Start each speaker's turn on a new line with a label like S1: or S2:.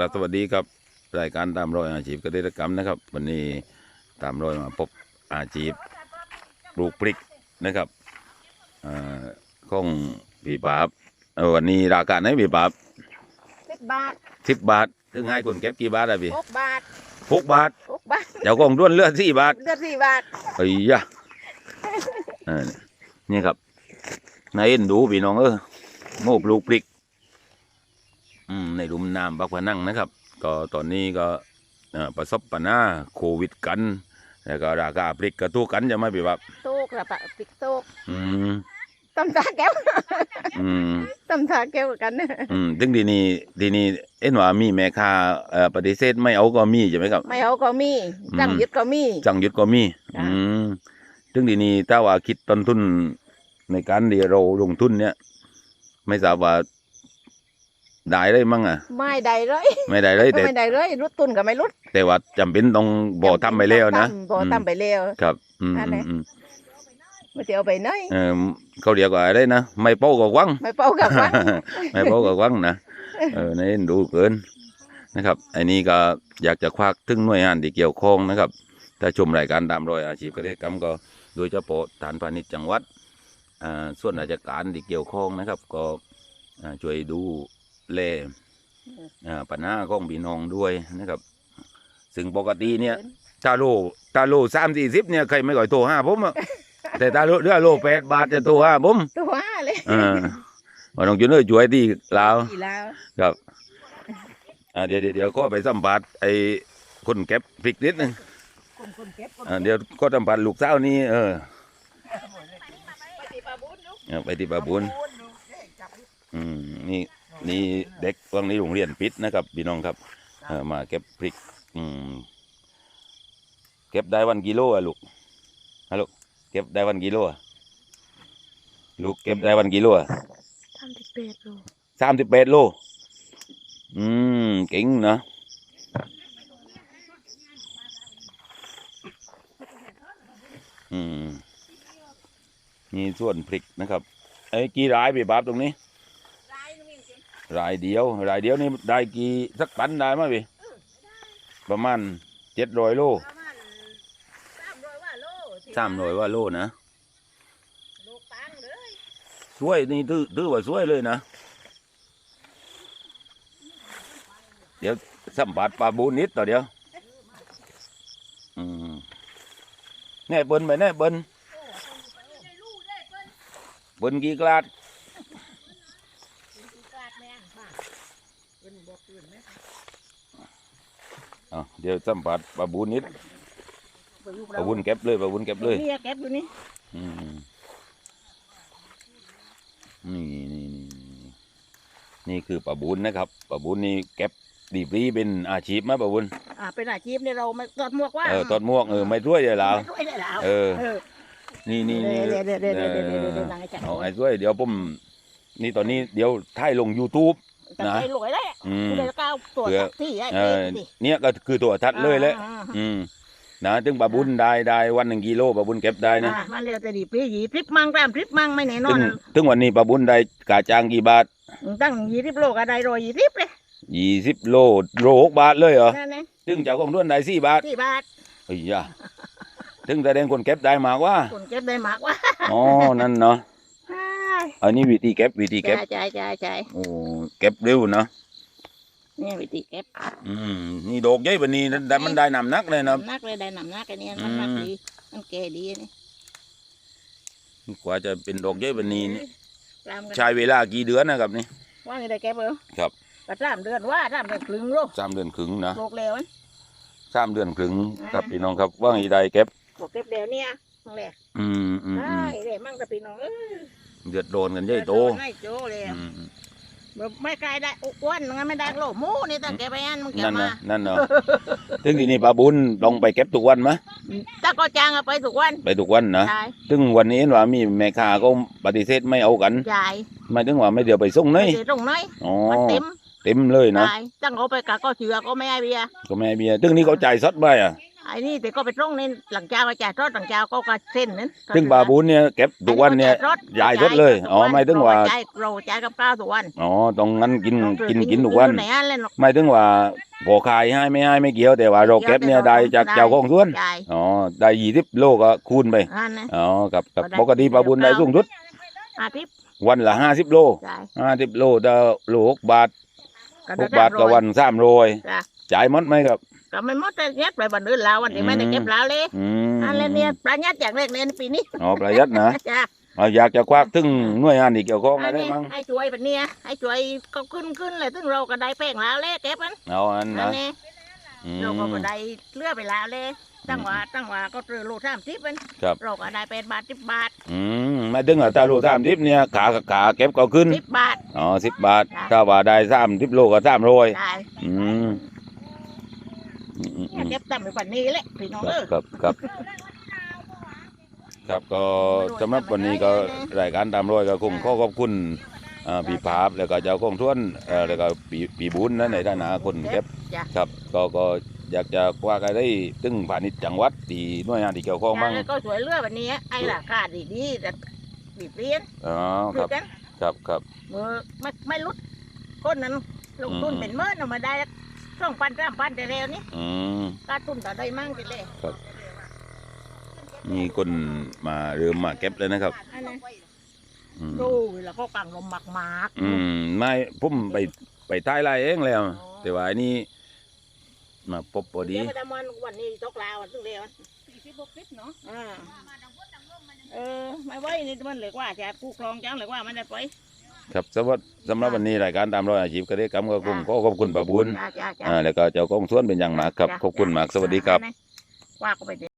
S1: ครับสวัสดีครับรายการตามรอยอาชีพเกษตรกรรมนะครับ วันนี้ตามรอยมาพบอาชีพปลูกพริกนะครับอ่าของปีปราบเอ่อวันนี้ราคาไหนปีปราบ
S2: สิบบาท
S1: สิบบาทถึงให้คนเก็บกี่บาทอะพี่
S2: หกบาท
S1: หกบาท
S2: หกบาท
S1: เจ้าของด้วนเลือดสี่บาท
S2: เดือนสี่บาท
S1: ไอ้ยะเออนี่ครับนายเอ็นดูพี่น้องเออโม่ปลูกพริกอืม ในรุมน้ำบักพนังนะครับ ก็ตอนนี้ก็เอ่อประสบปัญหาโควิดกัน แล้วก็ราคาพริกกระตุกกันจะไม่ไปแบบ
S2: โตกระปะปิกโตก
S1: อืม
S2: ตำตาแก้ว
S1: อืม
S2: ตำตาแก้วกันนะ
S1: อืมถึงทีนี้ทีนี้เอ็นว่ามีแม่ค้าเอ่อปฏิเสธไม่เอาก็มีใช่ไหมครับ
S2: ไม่เอาก็มี
S1: อืม
S2: จังยึดก็มี
S1: จังหยุดก็มี
S2: จ้ะ
S1: อืมถึงทีนี้ถ้าว่าคิดต้นทุนในการที่เราลงทุนเนี่ย ไม่ทราบว่า ได้เลยมั้งอะ
S2: ไม่ได้เลย
S1: ไม่ได้เลยแต่
S2: ไม่ได้เลยรุดตุนก็ไม่รุด
S1: แต่ว่าจำเป็นต้องบ่ทำไปแล้วนะ
S2: บ่ทำไปแล้ว
S1: ครับ อืม
S2: นั่นแหละ
S1: อืม
S2: ไม่จะเอาไปไหน
S1: เออเขาเรียกว่าอะไรนะไม่โป้กับวัง
S2: ไม่เป่ากับมัน
S1: ไม่โป้กับวังนะเออในดูเกินนะครับอันนี้ก็อยากจะควักถึงหน่วยงานที่เกี่ยวข้องนะครับถ้าชมรายการตามรอยอาชีพเกษตรกรรมก็โดยเฉพาะฐานพาณิชย์จังหวัดอ่าส่วนราชการที่เกี่ยวข้องนะครับ ก็อ่าช่วยดู แลอ่าปัญหาของพี่น้องด้วยนะครับ ซึ่งปกติเนี่ยตาโลตาโลสามสี่สิบเนี่ยใครไม่ก่อยโทรห้าผมอะแต่ตาโลเรือโลแปดบาทจะโทรห้าผม
S2: ตัวห้าเลย
S1: เออว่าน้องจุนเอ้ยช่วยที่ลาว
S2: อีแล้ว
S1: ครับอ่าเดี๋ยวเดี๋ยวเดี๋ยวก็ไปสัมผัสไอ้คนเก็บพริกนิดนึง
S2: คนคนเก็บคน
S1: อ่าเดี๋ยวก็สัมผัสลูกสาวนี่เออ
S2: ปฏิปาบุญลูก
S1: เอาไปที่บาบุญอืมนี่ นี่เด็กวังนี้โรงเรียนปิดนะครับพี่น้องครับเออมาเก็บพริกอืมเก็บได้วันกิโลอะลูกฮัลโหลเก็บได้วันกิโลอะลูกเก็บได้วันกิโลอะ
S2: ทำติดเป็ดลูก
S1: สามสิบแปดโลอืมเก่งนะอืมนี่ส่วนพริกนะครับไอ้กี่รายพี่บาบตรงนี้
S2: ลายนึงจ ริง
S1: รายเดียว รายเดียวนี่ได้กี่สักตันได้ไหมพี่ประมาณเจ็ดร้อยโล
S2: ประมาณสามร้อยว่าโล
S1: สามร้อยว่าโลนะ
S2: ลูกปังเลย
S1: สวยนี่ถือถือว่าสวยเลยนะ เดี๋ยวสัมผัสปลาบูนิดต่อเดียวอืมแน่เบิ้นไปแน่เบิ้นเบิ้นกี่กลาด
S2: กาด แมงค่ะเป็นบอกตื่นไหม
S1: อะเดี๋ยวสัมผัสปลาบูนิดปลาบุญเก็บเลยปลาบุญเก็บเลย
S2: นี่เก็บอยู่นี่
S1: อืมนี่นี่นี่นี่นี่คือปลาบุญนะครับปลาบุญนี่เก็บดีปรีเป็นอาชีพไหมปลาบุญ
S2: อ่าเป็นอาชีพเนี่ยเราไม่ตอดหมวกว่า
S1: เออตอดหมวกเออไม่ช่วยเลยเรา
S2: ไม่ช่วยได้แล้ว
S1: เออ
S2: เออ
S1: นี่นี่นี่
S2: เดี๋ยวเดี๋ยวเดี๋ยวเดี๋ยวเดี๋ยวเดี๋ยวเดี๋ยวเดี๋ยว
S1: เออ
S2: หลังจาก
S1: เอาไอ้ช่วยเดี๋ยวผม นี่ตอนนี้เดี๋ยวถ่ายลง YouTube
S2: แต่
S1: นะ
S2: ไปหลวยได้
S1: อืม
S2: กูเลยก้าวตัว
S1: เผื่อ
S2: ที่ไอ้
S1: เอ
S2: เต้
S1: อ
S2: ดิ
S1: เนี่ยก็คือตัวทัดเลยแหละ
S2: อ่า
S1: อืมนะถึงปลาบุญได้ได้วันหนึ่งกิโลปลาบุญเก็บได้นะ
S2: อ่ามันเรียกแต่ดีปรีหยีพริบมังแรมพริบมังไม่แน่นอ
S1: ถึ
S2: น
S1: งถึงวันนี้ปลาบุญได้กาจ้างกี่บาท
S2: ตั้งยี่สิบโลก็ได้รอยยี่สิบเลย
S1: ยี่สิบโลโลหกบาทเลยเหรอ
S2: นั่นเอง
S1: ถึงเจ้าของด้วนได้สี่บาท
S2: สี่บาท
S1: เฮ้ยยะถึงแสดงคนเก็บได้มากว่า
S2: คนเก็บได้มากว่า
S1: อ๋อ นั่นเนาะ อันนี้วิธีเก็บวิธีเก็บ
S2: ใช่ใช่ใช่
S1: โอ้เก็บเร็วเนาะ
S2: นี่วิธีเก็บ
S1: อืมนี่ดอกใหญ่แบบนี้แต่มันได้น้ำหนักเลยนะ
S2: น้ำหนักเลยได้น้ำหนักอันนี้น้ำหนัก
S1: อืม
S2: ดีมันแก่ดีนี่
S1: กว่าจะเป็นดอกใหญ่แบบนี้นี่
S2: ตามกัน
S1: ใช้เวลากี่เดือนนะครับนี่
S2: ว่าไงได้เก็บเหรอ
S1: ครับ
S2: ก็สามเดือนว่าสามเดือนครึ่งโล
S1: สามเดือนครึ่งนะ
S2: โลกแล้วมัน
S1: สามเดือนครึ่ง
S2: อ่า
S1: ครับพี่น้องครับว่าอีได้เก็บ
S2: โลกเก็บแล้วเนี่ยนั่นแหละ
S1: อืมอืมอื
S2: ใช่
S1: ม
S2: เลยมั่งแต่พี่น้อง เออ
S1: เดือดโดนกันใหญ่โต
S2: ไม่โจเลย
S1: อืม
S2: ไม่ไกลได้อ้วนงั้นไม่ได้โลหมูนี่ตั้งแกไปอันมึงแก
S1: นั่น
S2: มา
S1: นะนั่นเนาะถึงทีนี้ปลาบุญลองไปเก็บทุกวันไหม
S2: ถ้าก็จ้างเอาไปทุกวัน
S1: ไปทุกวันนะ
S2: ใช่
S1: ถึงวันนี้เห็นว่ามีแม่ค้าก็ปฏิเสธไม่เอากัน
S2: ใช่
S1: ไม่ถึงว่าไม่เดี๋ยวไปส่งเน
S2: ไม่
S1: ย
S2: ได้ตรงไหน
S1: อ๋อ
S2: มันเต็ม
S1: เต็มเลยนะ
S2: ใช่ตั้งเอาไปกะก็เชือก็ไม่ให้เบียร์
S1: ก็แม่เบียร์ถึงนี้เขาจ่ายสดไปอะ
S2: ไอ้นี่แต่ก็ไปตรงนี่หลังเจ้ามาจ่ายรถหลังเจ้าก็กระเส้นนั้น
S1: ซึ่งบาบูนเนี่ยเก็บทุกวันเนี่ยจ่ายรถเลยอ๋อไม่ถึงว่า
S2: จ่ายเราจ่ายกับข้าวทุกวัน
S1: อ๋อตรงนั้นกิน
S2: ต้องซื้อ
S1: กินกินทุกวัน
S2: อยู่ไหนอันเล่นหรอก
S1: ไม่ถึงว่าพอขายให้ไม่ให้ไม่เกี่ยวแต่ว่าเราเก็บเนี่ยได้จากเจ้าของสวน
S2: จ่าย
S1: อ๋อได้ยี่สิบโลก็คูณไป
S2: อันนะ
S1: อ๋อกับกับ
S2: ก็ได้
S1: ปกติปลาบุญได้สูงสุด
S2: อาทิตย์
S1: วันละห้าสิบโล
S2: จ่าย
S1: ห้าสิบโลเดาโลหกบาท
S2: ก็
S1: ห
S2: ได้
S1: กบาทก็วันสามร้อย
S2: จ้ะ
S1: จ่ายหมดไหมครับ
S2: ก็ไม่หมดแต่เก็บไปบันอื่นแล้ววันนี้ไม่ได้เก็บแล้วเลย
S1: อืม
S2: อันเล่นเนี่ยประหยัดอย่างแรกเลยในปีนี้
S1: อ๋อประหยัดนะ
S2: จ้ะ
S1: อ๋ออยากจะควักถึงหน่วยงานที่เกี่ยวข้อง
S2: อั
S1: อะ
S2: น
S1: ไร
S2: นี้
S1: มั้ง
S2: ให้ช่วยแบบเนี้ยให้ช่วยก็ขึ้นขึ้นเลยซึ่งเราก็ได้แป้งแล้วเลยเก็บมัน
S1: เอาอัน
S2: อั
S1: นะ
S2: นนี้
S1: อืม
S2: เราก็บ่ได้เลือไปแล้วเลยตั้งว่าตั้งว่าก็ซื้อโลสามสิบมัน
S1: ครับ
S2: เราก็ได้เป็นบาทสิบบาท
S1: อืมไม่ถึงว่าถ้าโลสามสิบเนี่ยขาขาเก็บก็ขึ้น
S2: สิบบาท
S1: อ๋อสิบบาท
S2: จ้ะ
S1: ถ้าว่าได้สามสิบโลก็สามร้อย
S2: ได้
S1: อืม อืมอืมอืม
S2: เก็บตั้งไปกว่านี้แหละพี่น้อง
S1: ครั
S2: เอบอ
S1: ครับครับ ครับก็สำหรับวันนี้ก็รายการตามรอยก็คงขอขอบคุณอ่าพี่ภาพแล้วก็เจ้าของทวนเอ่อแล้วก็ปีปีบุญนะในฐานะคนเก็บ
S2: จ้ะ
S1: ครับ ก็ก็อยากจะว่ากันได้ตึงพาณิชย์จังหวัดที่หน่วยงานที่เกี่ยวข้องบ้าง
S2: แล้วก็สวยเลือแบบนี้ ไอ้ราคาดีๆแต่ดีเปลี่ยน
S1: อ๋อค
S2: คือ
S1: รับ
S2: กัน
S1: ครับครับ
S2: เมื่อไม่ไม่ลดคนนั้นลงทุน
S1: อืม
S2: เป็นเมื่อเอามาได้ สองพันสามพันแต่เร็วนี้
S1: อืม
S2: การทุนต่อได้มั่งไปเลย
S1: มีคนมาเริ่มมาเก็บเลยนะครับ
S2: อันนั้น
S1: อืม
S2: ดูแล้วก็กังลมหมักหมาก
S1: อืมไม่ผมไปไปท้ายไล่เองแล้ว แต่ว่าอันนี้มาพบพอดี
S2: เดี๋ยวไปทำวันวันนี้ตกลาวอันซึ่งเร็วสี่สิบหกสิบเนาะอ่าเออไม่ไหวนี่มันเหลือกว่าจะกู้ครองจังเหลือกว่ามันได้ไป
S1: ครับสำหรับสำหรับวันนี้รายการตามรอยอาชีพเกษตรกรรมก็คงขอขอบคุณป้าบุญ
S2: จ้าจ้าจ้า
S1: อ่าแล้วก็เจ้าของสวนเป็นอย่างมากครับขอบคุณมากสวัสดีครับ
S2: ว่าก็ไป